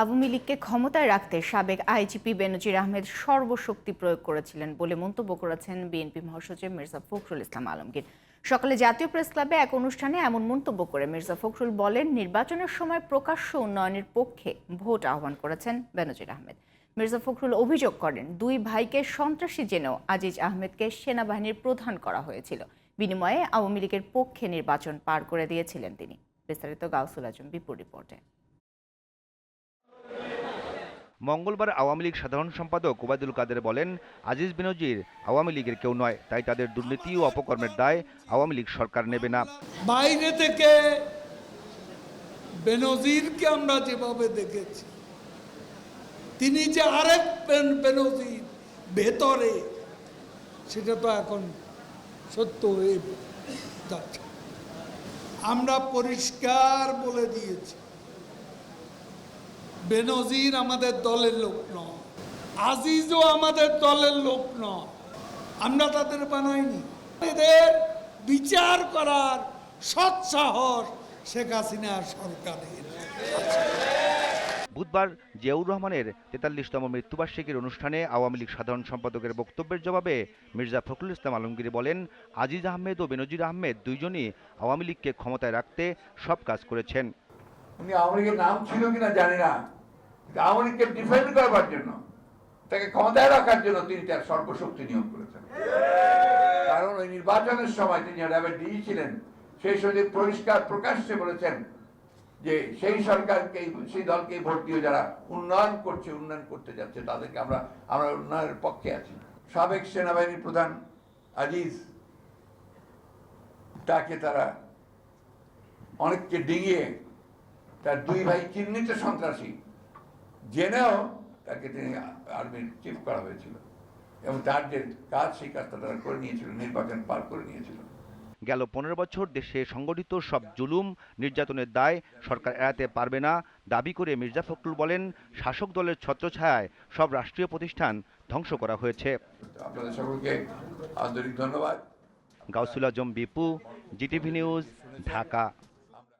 আওয়ামী লীগকে ক্ষমতায় রাখতে সাবেক আইজিপি বেনজির আহমেদ সর্বশক্তি প্রয়োগ করেছিলেন বলে মন্তব্য করেছেন বিএনপি মহাসচিব মির্জা ফখরুল ইসলাম আলমগীর। সকালে জাতীয় প্রেস ক্লাবে এক অনুষ্ঠানে এমন মন্তব্য করে মির্জা ফখরুল বলেন, নির্বাচনের সময় প্রকাশ্য উন্নয়নের পক্ষে ভোট আহ্বান করেছেন বেনজির আহমেদ। মির্জা ফখরুল অভিযোগ করেন, দুই ভাইকে সন্ত্রাসী জেনেও আজিজ আহমেদকে সেনাবাহিনীর প্রধান করা হয়েছিল। বিনিময়ে আওয়ামী লীগের পক্ষে নির্বাচন পার করে দিয়েছিলেন তিনি। বিস্তারিত গাউসুল আজম বিপুর রিপোর্টে। মঙ্গলবার আওয়ামী লীগ সাধারণ সম্পাদক ওবায়দুল কাদের বলেন, আজিজ বেনজির আওয়ামী লীগের কেউ নয়, তাই তাদের দুর্নীতি ও অপকর্মের দায় আওয়ামী লীগ সরকার নেবে না। বাইরে থেকে বেনজিরকে আমরা যেভাবে দেখেছি, তিনি যে আরেক বেন- বেনজির ভেতরে, সেটা তো এখন সত্য হয়ে যাচ্ছে। আমরা পরিষ্কার বলে দিয়েছি বেনজির আমাদের দলের লোক নয় আজিজও আমাদের দলের লোক নয় আমরা তাদের বানাইনি। এদের বিচার করার সৎসাহস শেখ হাসিনার সরকারের। বুধবার জিয়াউর রহমানের তেতাল্লিশতম মৃত্যুবার্ষিকীর অনুষ্ঠানে আওয়ামী লীগ সাধারণ সম্পাদকের বক্তব্যের জবাবে মির্জা ফখরুল ইসলাম আলমগীর বলেন আজিজ আহমেদ ও বেনজির আহমেদ দুইজনই আওয়ামী লীগকে ক্ষমতায় রাখতে সব কাজ করেছেন। উনি আওয়ামী লীগের নাম ছিল কিনা জানি না। আওয়ামী ডিফেন্ড করবার জন্য, তাকে ক্ষমতায় রাখার জন্য তিনি তার সর্বশক্তি নিয়োগ করেছেন। কারণ ওই নির্বাচনের সময় তিনি র্যাবের ডিজি সেই সময় পরিষ্কার প্রকাশ্যে বলেছেন যে সেই সরকারকে, সেই দলকে ভোট দিয়ে যারা উন্নয়ন করছে, উন্নয়ন করতে যাচ্ছে, তাদেরকে আমরা আমরা উন্নয়নের পক্ষে আছি। সাবেক সেনাবাহিনীর প্রধান আজিজ, তাকে তারা অনেককে ডিঙিয়ে তার দুই ভাই চিহ্নিত সন্ত্রাসী জেনেও তাকে তিনি আর্মির চিফ করা হয়েছিল। এবং তার যে কাজ সেই কাজটা তারা করে নিয়েছিল নির্বাচন পার করে নিয়েছিল। গেল পনেরো বছর দেশে সংগঠিত সব জুলুম নির্যাতনের দায় সরকার এড়াতে পারবে না দাবি করে মির্জা ফখরুল বলেন শাসক দলের ছত্রছায়ায় সব রাষ্ট্রীয় প্রতিষ্ঠান ধ্বংস করা হয়েছে। আপনাদের সকলকে আন্তরিক ধন্যবাদ। Gausul Azam Bipu GTV news Dhaka.